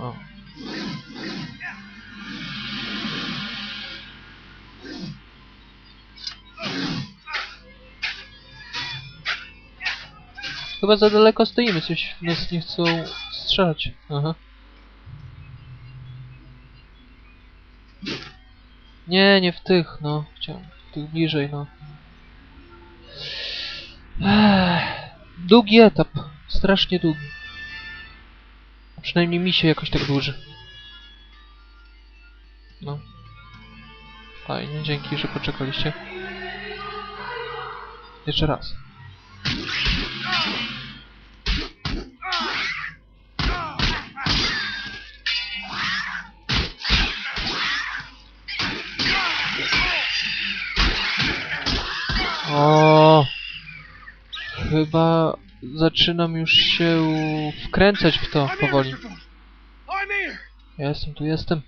O. Chyba za daleko stoimy, coś nas nie chcą strzelać. Aha. Nie, nie w tych, no. Chciałem w tych bliżej, no. Ech, długi etap. Strasznie długi. Przynajmniej mi się jakoś tak dłuży. No. Fajnie, dzięki, że poczekaliście. Jeszcze raz. O, chyba zaczynam już się wkręcać w to powoli. Ja jestem, tu jestem.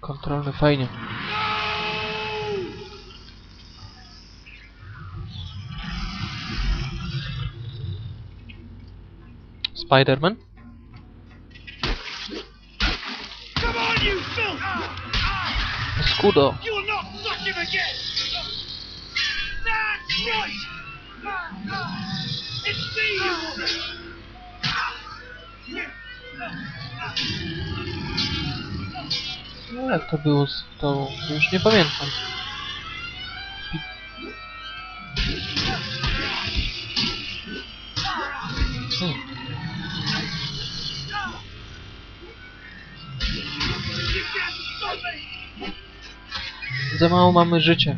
Kontrolny, fajnie. Spider-Man? Skudo. Right! No jak to było z tą... Już nie pamiętam. Hmm. Za mało mamy życia.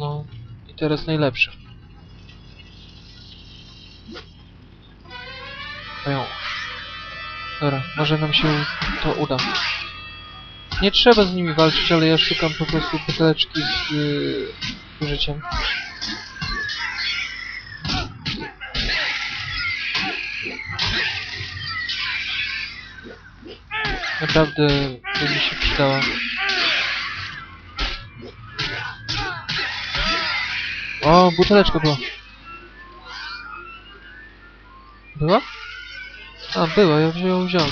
No. I teraz najlepsze. Oją. Dobra, może nam się to uda. Nie trzeba z nimi walczyć, ale ja szukam po prostu buteleczki z yy, życiem. Naprawdę by mi się przydała. O, buteleczka była. Była? A, była, ja ją wziąłem.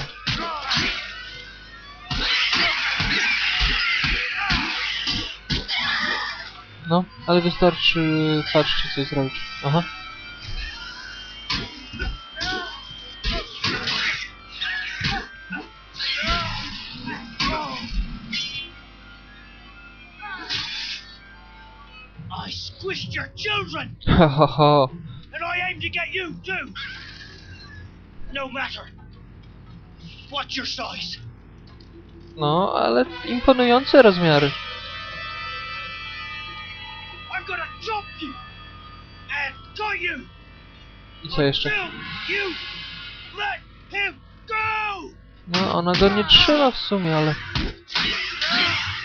No, ale wystarczy patrzcie co zrobić. Aha. I squished your children, ha ha. and I aim to get you too! No matter. What's your size? No, ale imponujące rozmiary. I'm gonna chop you! And you! I co jeszcze? You let him go! No, ona go nie trzyma w sumie, ale...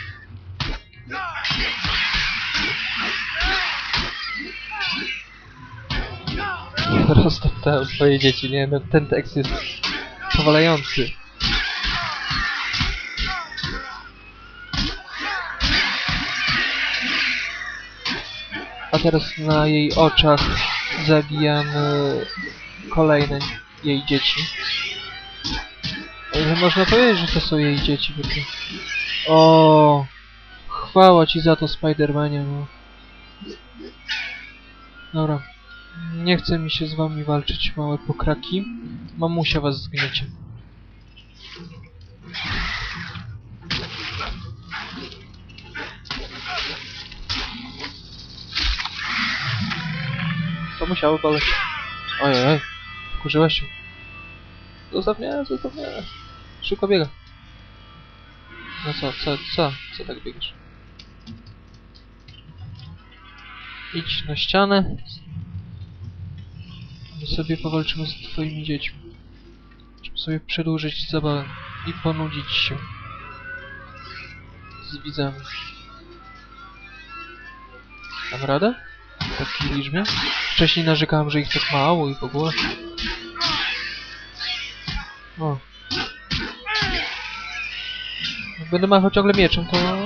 Roztoptałem swoje dzieci, nie no, ten tekst jest powalający. A teraz na jej oczach zabijamy kolejne jej dzieci. Ale można powiedzieć, że to są jej dzieci. Bo to... O, chwała ci za to, Spidermanie. No. Dobra. Nie chce mi się z wami walczyć, małe pokraki. Mamusia was zgniecie. To musiało boleć. Ojej, oj. Wkurzyłaś się. Zostaw mnie, zostaw mnie. Szybko biega. No co, co, co? Co tak biegasz? Idź na ścianę. My sobie powalczymy z twoimi dziećmi. Żeby sobie przedłużyć zabawę i ponudzić się z widzami. Dam radę? W takiej liczbie? Wcześniej narzekałem, że ich tak mało i w ogóle. O. Będę machał ciągle mieczem, to...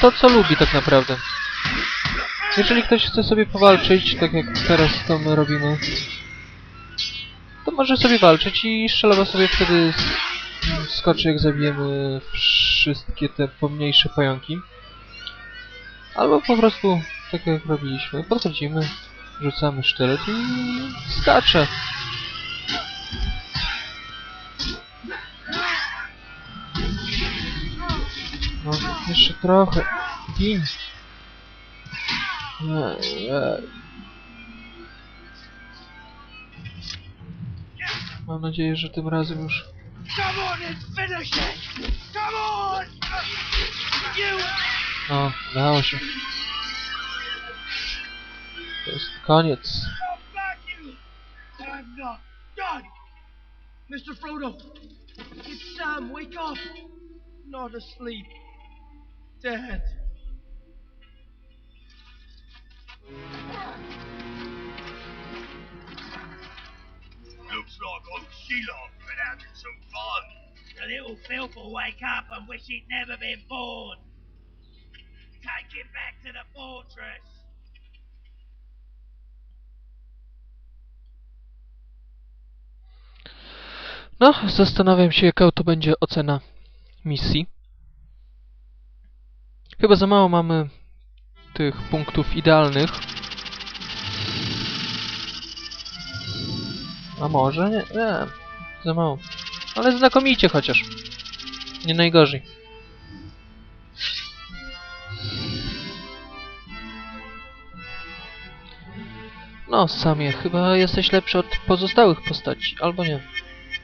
to, co lubi tak naprawdę. Jeżeli ktoś chce sobie powalczyć, tak jak teraz to my robimy, to może sobie walczyć i strzelowa sobie wtedy skoczy, jak zabijemy wszystkie te pomniejsze pająki. Albo po prostu, tak jak robiliśmy, podchodzimy, rzucamy sztylet i skacze. Jeszcze trochę. Ej. Mam nadzieję, że tym razem już... No, dało się. To jest koniec. Mr. Frodo! It's Sam, wake up! Not asleep. Dead. Looks like old Shelob been having some fun. The little filth will wake up and wish he'd never been born. Take him back to the fortress. No, zastanawiam się, jaka to będzie ocena misji. Chyba za mało mamy tych punktów idealnych. A może? Nie, nie. Za mało. Ale znakomicie chociaż. Nie najgorzej. No, Samie, chyba jesteś lepszy od pozostałych postaci. Albo nie.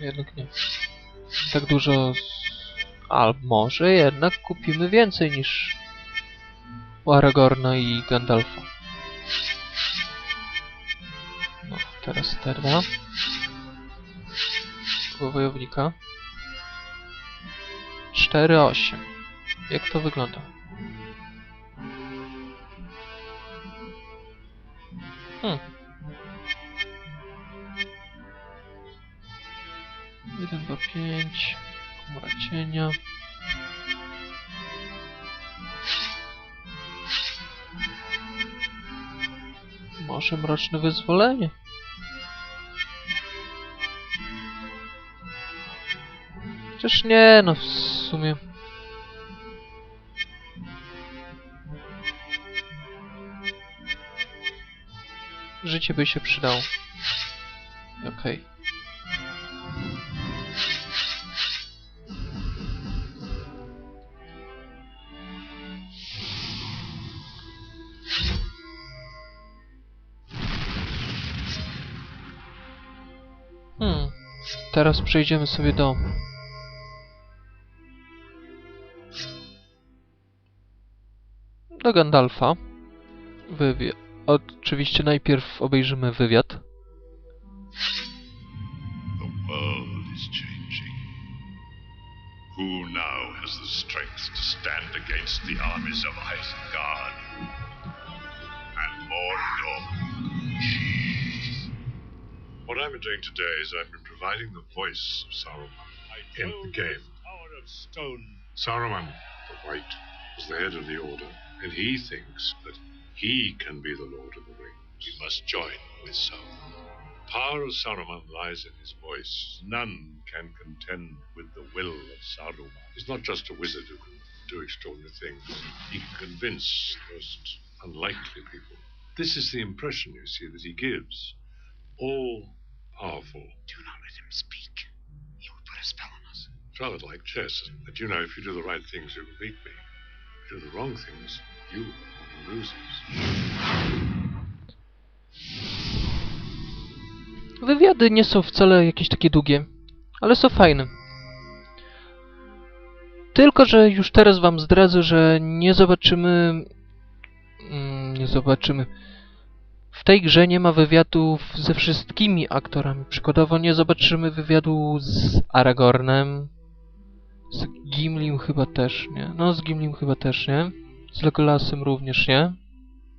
Jednak nie. Tak dużo... z- A może jednak kupimy więcej niż u Aragorna i Gandalfa. No, teraz Terda. Tego wojownika. 4-8. Jak to wygląda? Hmm. 1, 2, 5. Komora cienia. Może mroczne wyzwolenie. Chociaż nie, no w sumie. Życie by się przydało. Okej. Hmm. Teraz przejdziemy sobie do... Do Gandalfa. Wywi Oczywiście najpierw obejrzymy wywiad. The world is changing. Who now has the strength to stand against the armies of Isengard? And? What I've been doing today is I've been providing the voice of Saruman in the game. Tower of Stone. Saruman, the White, is the head of the Order, and he thinks that he can be the Lord of the Rings. We must join with Saruman. The power of Saruman lies in his voice. None can contend with the will of Saruman. He's not just a wizard who can do extraordinary things. He can convince the most unlikely people. This is the impression, you see, that he gives. All powerful. Do not let him speak. He will put a spell on us. It's rather like chess. That you know, if you do the right things, you can beat me. If you do the wrong things, you are the losers. Wywiady nie są wcale jakieś takie długie, ale są fajne. Tylko, że już teraz wam zdradzę, że nie zobaczymy... mm, Nie zobaczymy... Tej grze nie ma wywiadów ze wszystkimi aktorami. Przykładowo nie zobaczymy wywiadu z Aragornem. Z Gimlim chyba też nie. No, z Gimlim chyba też nie. Z Legolasem również nie.